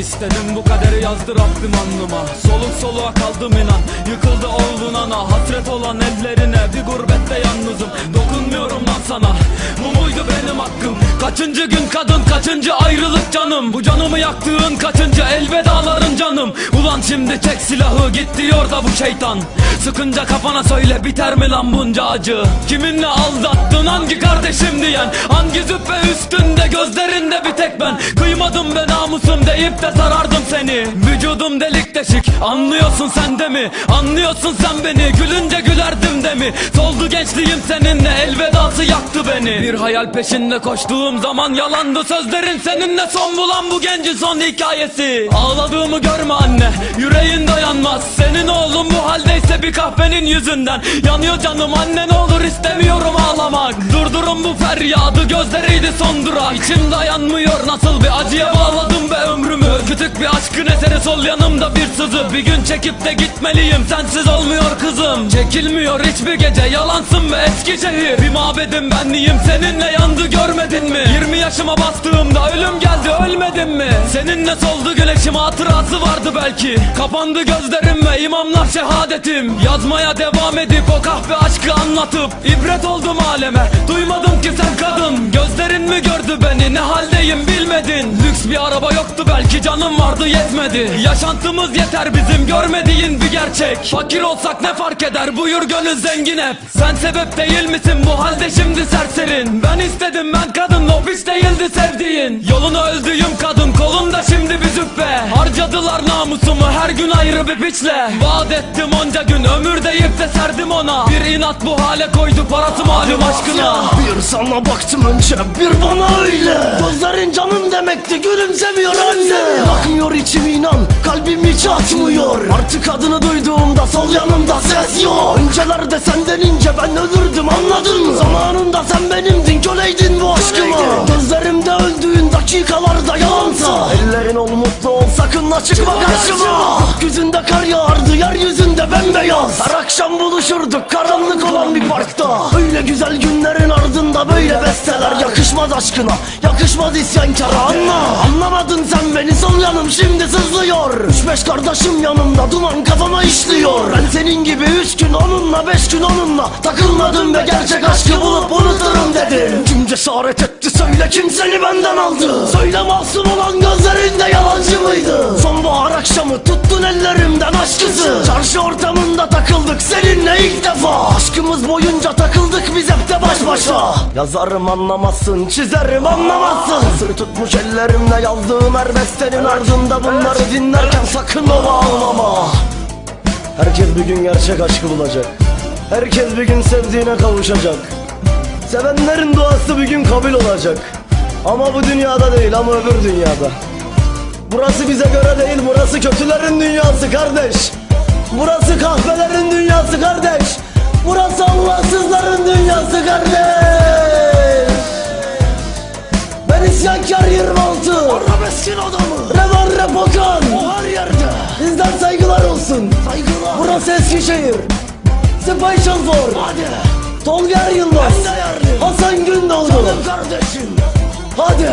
İstedim bu kaderi yazdı Rabbim alnıma. Soluk soluğa kaldım inan Yıkıldı oğlun ana. Hasret olan ellerine Bir gurbette yalnızım. Dokunmuyorum lan sana. Bu muydu benim hakkım? Kaçıncı gün kadın kaçıncı ayrılık canım? Bu canımı yaktığın kaçıncı elvedaların canım? Ulan şimdi çek silahı git diyor bu şeytan. Sıkınca kafana söyle biter mi lan bunca acı? Kiminle aldattın hangi kardeşim diyen? Hangi züppe üstünde gözlerinde bir tek ben? Kıymadım be namusum deyip de sarardım seni. Vücudum delik deşik anlıyorsun sen de mi? Anlıyorsun sen beni. Gülünce gülerdim de mi? Soldu gençliğim seninle. Elvedası yaktı beni. Bir hayal peşinde koştuğum zaman yalandı sözlerin Seninle. Son bulan bu gencin son hikayesi. Ağladığımı görme anne. Yüreğin dayanmaz. Senin oğlun bu haldeyse bir kahvenin yüzünden. Yanıyor canım anne ne olur istemiyorum ağlamak. Durdurun bu feryadı gözleriydi son durak. İçim dayanmıyor nasıl bir acıya bağladım be ömrümü. Küçük bir aşkın eseri sol yanımda bir sızı Bir gün çekip de gitmeliyim. Sensiz olmuyor kızım. Çekilmiyor hiçbir gece. Yalansın be eski şehir. Bir mabedim benliğim. Seninle yandı görmedin mi? 20 yaşıma bastığımda ölüm geldi ölmedin mi? Seninle soldu güneşim hatırası vardı belki. Kapandı gözlerim ve imamlar şehadetim. Yazmaya devam edip o kahve aşkı anlatıp ibret oldum aleme. Duymadım ki sen kadın Gözlerin mi gördü beni? Ne haldeyim bilmedin. Lüks bir araba yoktu belki canım vardı yetmedi. Yaşantımız yeter bizim görmediğin bir gerçek. Fakir olsak ne fark eder? Buyur gönül zengin hep. Sen sebep değil misin? Bu halde şimdi serserin. Ben istedim ben kadın ofis değildi sevdiğin Yolunu öldüğüm bir züppe. Harcadılar namusumu her gün ayrı bir piçle. Vaat ettim onca gün ömür deyip de serdim ona. Bir inat bu hale koydu parası malum aşkına. Bir sana baktım önce bir bana öyle. Gözlerin canım demekti gülümsemiyor anne. Bakmıyor içim inan kalbim hiç atmıyor Artık adını duyduğumda sol yanımda ses yok. Öncelerde senden ince ben ölürdüm anladın mı? Zamanında sen benimdin köleydin bu aşkıma. Gözlerimde dakikalarda yalansa Ellerin ol mutlu ol sakın la çıkma karşıma. Gökyüzünde kar yağardı yeryüzünde bembeyaz. Her akşam buluşurduk karanlık olan bir parkta. Öyle güzel günlerin ardında böyle besteler Yakışmaz aşkına yakışmaz isyankara anla. Anlamadın sen beni sol yanım şimdi sızlıyor. Üç beş kardeşim yanımda duman kafama işliyor. Ben senin gibi üç gün onunla beş gün onunla Takılmadım ve gerçek aşkı bulup unuturum dedim. Kim cesaret etti söyle kim seni benden aldı? Söyle masum olan gözlerinde yalancı mıydı? Sonbahar akşamı tuttun ellerimden aşkısı Çarşı ortamında takıldık seninle ilk defa. Aşkımız boyunca takıldık biz hep de baş başa. Yazarım anlamazsın çizerim anlamazsın. Sır tutmuş ellerimle yazdığım her bestenin ardında Bunları dinlerken sakın ola ağlama Herkes bir gün gerçek aşkı bulacak. Herkes bir gün sevdiğine kavuşacak. Sevenlerin duası bir gün kabul olacak. Ama bu dünyada değil ama öbür dünyada. Burası bize göre değil burası kötülerin dünyası kardeş. Burası kahvelerin dünyası kardeş Arabeskin adamı. Revan rap Okan O her yerde. Bizden saygılar olsun. Saygılar. Burası Eskişehir. Special for Hadi. Tolga Yılmaz Hasan Gündoğdu. Kardeşim. Hadi